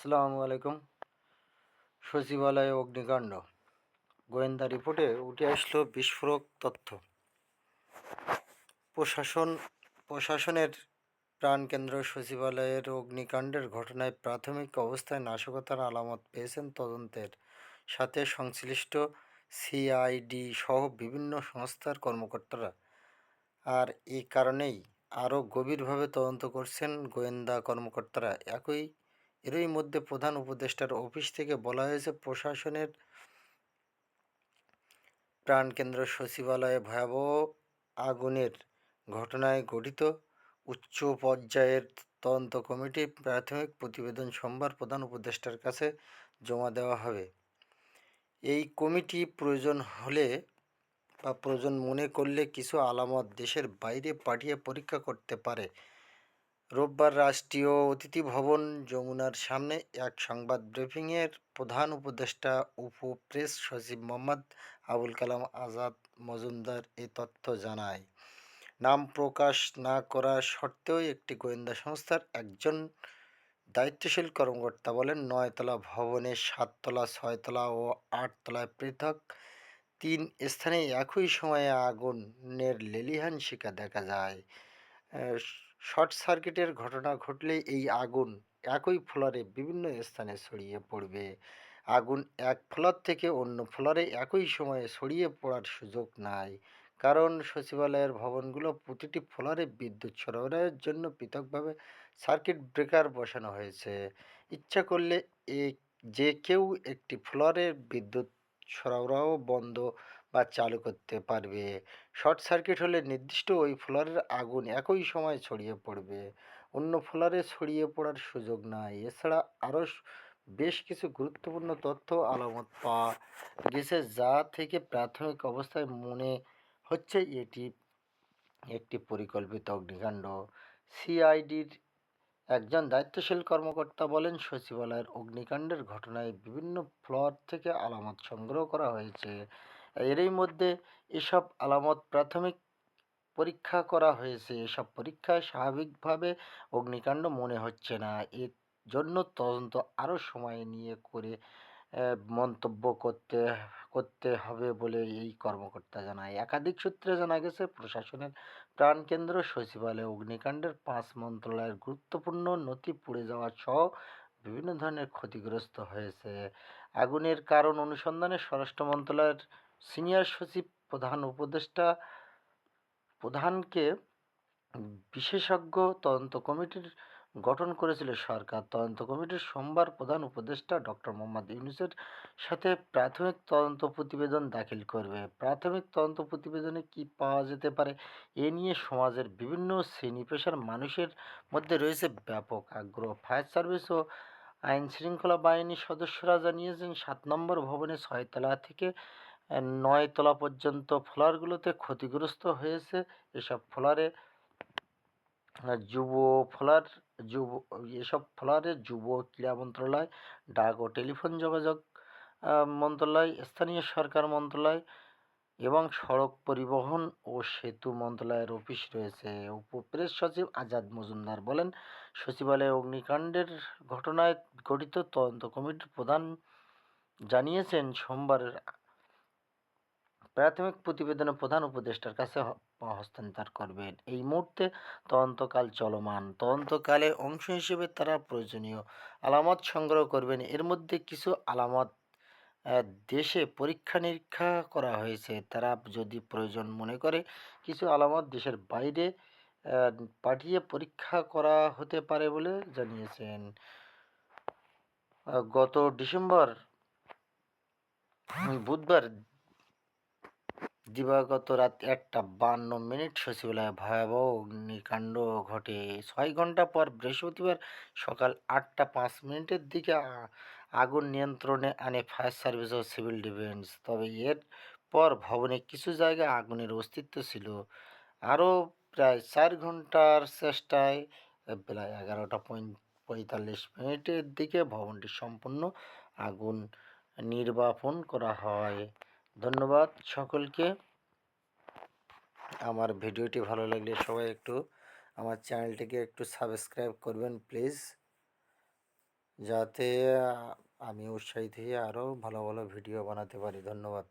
আসসালামু আলাইকুম। সচিবালয়ে অগ্নিকাণ্ড। গোয়েন্দা রিপোর্টে উঠে আসলো বিস্ফোরক তথ্য। প্রশাসন, প্রশাসনের প্রাণকেন্দ্র সচিবালয়ের অগ্নিকাণ্ডের ঘটনায় প্রাথমিক অবস্থায় নাশকতার আলামত পেয়েছেন তদন্তের সাথে সংশ্লিষ্ট সিআইডি সহ বিভিন্ন সংস্থার কর্মকর্তারা। আর এই কারণেই আরও গভীরভাবে তদন্ত করছেন গোয়েন্দা কর্মকর্তারা। একই এরই মধ্যে প্রধান উপদেষ্টার অফিস থেকে বলা হয়েছে, প্রশাসনের প্রাণকেন্দ্র সচিবালয়ে ভয়াবহ আগুনের ঘটনায় গঠিত উচ্চ পর্যায়ের তদন্ত কমিটি প্রাথমিক প্রতিবেদন সোমবার প্রধান উপদেষ্টার কাছে জমা দেওয়া হবে। এই কমিটি প্রয়োজন হলে বা প্রয়োজন মনে করলে কিছু আলামত দেশের বাইরে পাঠিয়ে পরীক্ষা করতে পারে। রোববার রাষ্ট্রীয় অতিথি ভবন যমুনার সামনে এক সংবাদ ব্রিফিংয়ের প্রধান উপদেষ্টা, উপ প্রেস সচিব মোহাম্মদ আবুল কালাম আজাদ মজুমদার এ তথ্য জানায়। নাম প্রকাশ না করা সত্ত্বেও একটি গোয়েন্দা সংস্থার একজন দায়িত্বশীল কর্মকর্তা বলেন, নয়তলা ভবনে সাততলা, ছয়তলা ও আটতলায় পৃথক তিন স্থানে একই সময়ে আগুনের লেলিহান শিকা দেখা যায়। শর্ট সার্কিটের ঘটনা ঘটলে এই আগুন একই ফ্লোরে বিভিন্ন স্থানে ছড়িয়ে পড়বে। আগুন এক ফ্লোর থেকে অন্য ফ্লোরে একই সময়ে ছড়িয়ে পড়ার সুযোগ নাই। কারণ সচিবালয়ের ভবনগুলো প্রতিটি ফ্লোরে বিদ্যুৎ সরবরাহের জন্য পৃথকভাবে সার্কিট ব্রেকার বসানো হয়েছে। ইচ্ছা করলে এ, যে কেউ একটি ফ্লোরের বিদ্যুৎ সরবরাহ বন্ধ বা চালু করতে পারবে। শর্ট সার্কিট হলে নির্দিষ্ট ওই ফ্লোরের আগুন একই সময় ছড়িয়ে পড়বে। অন্য ফ্লোরে ছড়িয়ে পড়ার সুযোগ নাই। এছাড়া আরও বেশ কিছু গুরুত্বপূর্ণ তথ্য আলামত পাওয়া গেছে, যা থেকে প্রাথমিক অবস্থায় মনে হচ্ছে এটি একটি পরিকল্পিত অগ্নিকাণ্ড। সিআইডির একজন দায়িত্বশীল কর্মকর্তা বলেন, সচিবালয়ের অগ্নিকাণ্ডের ঘটনায় বিভিন্ন ফ্লোর থেকে আলামত সংগ্রহ করা হয়েছে। এরই মধ্যে এসব আলামত প্রাথমিক পরীক্ষা করা হয়েছে। এসব পরীক্ষায় স্বাভাবিকভাবে অগ্নিকাণ্ড মনে হচ্ছে না। এর জন্য তদন্ত আরও সময় নিয়ে করে মন্তব্য করতে করতে হবে বলে এই কর্মকর্তা জানায়। একাধিক সূত্রে জানা গেছে, প্রশাসনের প্রাণকেন্দ্র সচিবালয় অগ্নিকাণ্ডের পাঁচ মন্ত্রণালয়ের গুরুত্বপূর্ণ নথি পুড়ে যাওয়া সহ বিভিন্ন ধরনের ক্ষতিগ্রস্ত হয়েছে। আগুনের কারণ অনুসন্ধানে স্বরাষ্ট্র মন্ত্রণালয়ের সিনিয়র সচিব, প্রধান উপদেষ্টা, প্রধানকে বিশেষজ্ঞ তদন্ত কমিটির গঠন করেছিল সরকার। তদন্ত কমিটির সোমবার প্রধান উপদেষ্টা ডক্টর মোহাম্মদ ইউনুসের সাথে প্রাথমিক তদন্ত প্রতিবেদন দাখিল করবে। প্রাথমিক তদন্ত প্রতিবেদনে কি পাওয়া যেতে পারে এ নিয়ে সমাজের বিভিন্ন শ্রেণি পেশার মানুষের মধ্যে রয়েছে ব্যাপক আগ্রহ। ফায়ার সার্ভিস ও আইন শৃঙ্খলা বাহিনীর সদস্যরা জানিয়েছেন, সাত নম্বর ভবনে ছয়তলা থেকে নয়তলা পর্যন্ত ফ্লোরগুলোতে ক্ষতিগ্রস্ত হয়েছে। এসব ফ্লোরে যুব ফ্লোর যুব, এসব ফ্লোরে যুব ক্রীড়া মন্ত্রণালয়, ডাক ও টেলিফোন যোগাযোগ মন্ত্রণালয়, স্থানীয় সরকার মন্ত্রণালয় এবং সড়ক পরিবহন ও সেতু মন্ত্রণালয়ের অফিস রয়েছে। উপপ্রেস সচিব আজাদ মজুমদার বলেন, সচিবালয়ে অগ্নিকাণ্ডের ঘটনায় গঠিত তদন্ত কমিটির প্রধান জানিয়েছেন, সোমবারের প্রাথমিক প্রতিবেদনে প্রধান উপদেষ্টার কাছে হস্তান্তর করবেন। এই মুহূর্তে তদন্তকাল চলমান। তদন্তকালে অংশ হিসেবে তারা প্রয়োজনীয় আলামত সংগ্রহ করবেন। এর মধ্যে কিছু আলামত দেশে পরীক্ষা নিরীক্ষা করা হয়েছে। তারা যদি প্রয়োজন মনে করে কিছু আলামত দেশের বাইরে পাঠিয়ে পরীক্ষা করা হতে পারে বলে জানিয়েছেন। গত ডিসেম্বর, বুধবার দিবাগত রাত একটা বান্ন মিনিট সচিবালয়ে ভয়াবহ অগ্নিকাণ্ড ঘটে। ছয় ঘণ্টা পর বৃহস্পতিবার সকাল আটটা পাঁচ মিনিটের দিকে আগুন নিয়ন্ত্রণে আনে ফায়ার সার্ভিস ও সিভিল ডিফেন্স। তবে এর পর ভবনে কিছু জায়গায় আগুনের অস্তিত্ব ছিল। আরও প্রায় চার ঘণ্টার চেষ্টায় প্রায় এগারোটা পঁয়তাল্লিশ মিনিটের দিকে ভবনটি সম্পূর্ণ আগুন নির্বাপন করা হয়। ধন্যবাদ সকলকে। আমার ভিডিওটি ভালো লাগলে সবাই একটু আমার চ্যানেলটিকে একটু সাবস্ক্রাইব করবেন প্লিজ। যাতে আমি উৎসাহিত হয়ে আরও ভালো ভালো ভিডিও বানাতে পারি। ধন্যবাদ।